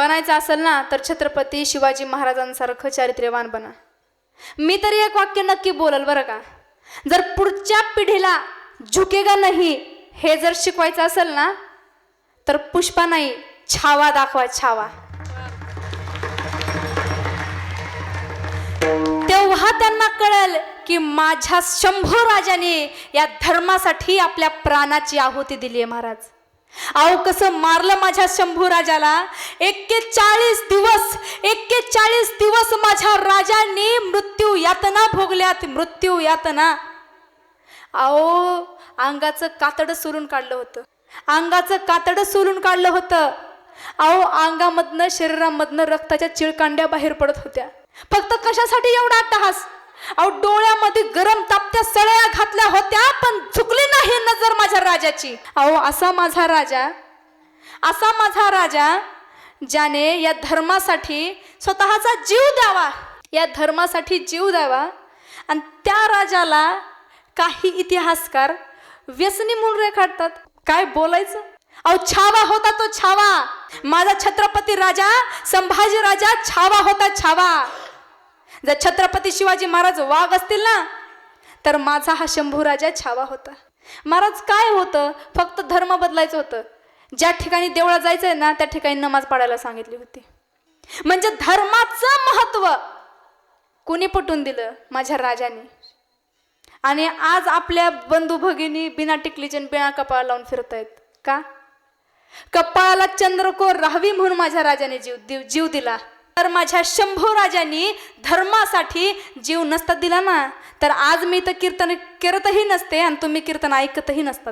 बनायचं असेल ना तर छत्रपती शिवाजी महाराजांसारखं चारित्र्यवान बना. मी तरी एक वाक्य नक्की बोलल बरं का? जर पुढच्या पिढीला झुकेगा नाही हे जर शिकवायचं असेल ना तर पुष्पा नाही छावा दाखवा छावा. तेव्हा त्यांना कळेल की माझ्या शंभू राजाने या धर्मासाठी आपल्या प्राणाची आहुती दिली आहे महाराज. अहो कसं मारलं माझ्या शंभू राजाला? एक्केचाळीस दिवस एक्केचाळीस दिवस माझ्या राजांनी मृत्यू यातना भोगल्यात मृत्यू यातना. अहो अंगाचं कातडं सोलून काढलं होतं. अंगाचं कातडं सोलून काढलं होतं. अहो अंगामधनं शरीरामधनं रक्ताच्या चिळकांड्या बाहेर पडत होत्या. फक्त कशासाठी एवढा अट्टहास अहो डोळ्यामध्ये गरम तापत्या सळ्या घातल्या होत्या पण चुकली नाही नजर माझ्या राजाची. अहो असा माझा राजा असा माझा राजा ज्याने या धर्मासाठी स्वतःचा जीव द्यावा. या धर्मासाठी जीव द्यावा. आणि त्या राजाला काही इतिहासकार व्यसनी म्हणून रेखाटतात. काय बोलायचं? अहो छावा होता तो छावा. माझा छत्रपती राजा संभाजी राजा छावा होता छावा. जर छत्रपती शिवाजी महाराज वाघ असतील ना तर माझा हा शंभू राजा छावा होता. महाराज काय होतं? फक्त धर्म बदलायचं होतं. ज्या ठिकाणी देवळा जायचंय ना त्या ठिकाणी नमाज पाडायला सांगितली होती. म्हणजे धर्माचं महत्त्व कुणी पटून दिलं? माझ्या राजाने. आणि आज आपल्या बंधू भगिनी बिना टिकली जन बिना कपाळ लावून फिरतायत. का? कपाळाला चंद्रकोर राहावी म्हणून माझ्या राजाने जीव दिव जीव दिला. तर माझ्या शंभू राजांनी धर्मासाठी जीव नसता दिला ना. तर आज मी तर कीर्तन करतही नसते आणि तुम्ही कीर्तन ऐकतही नसतात.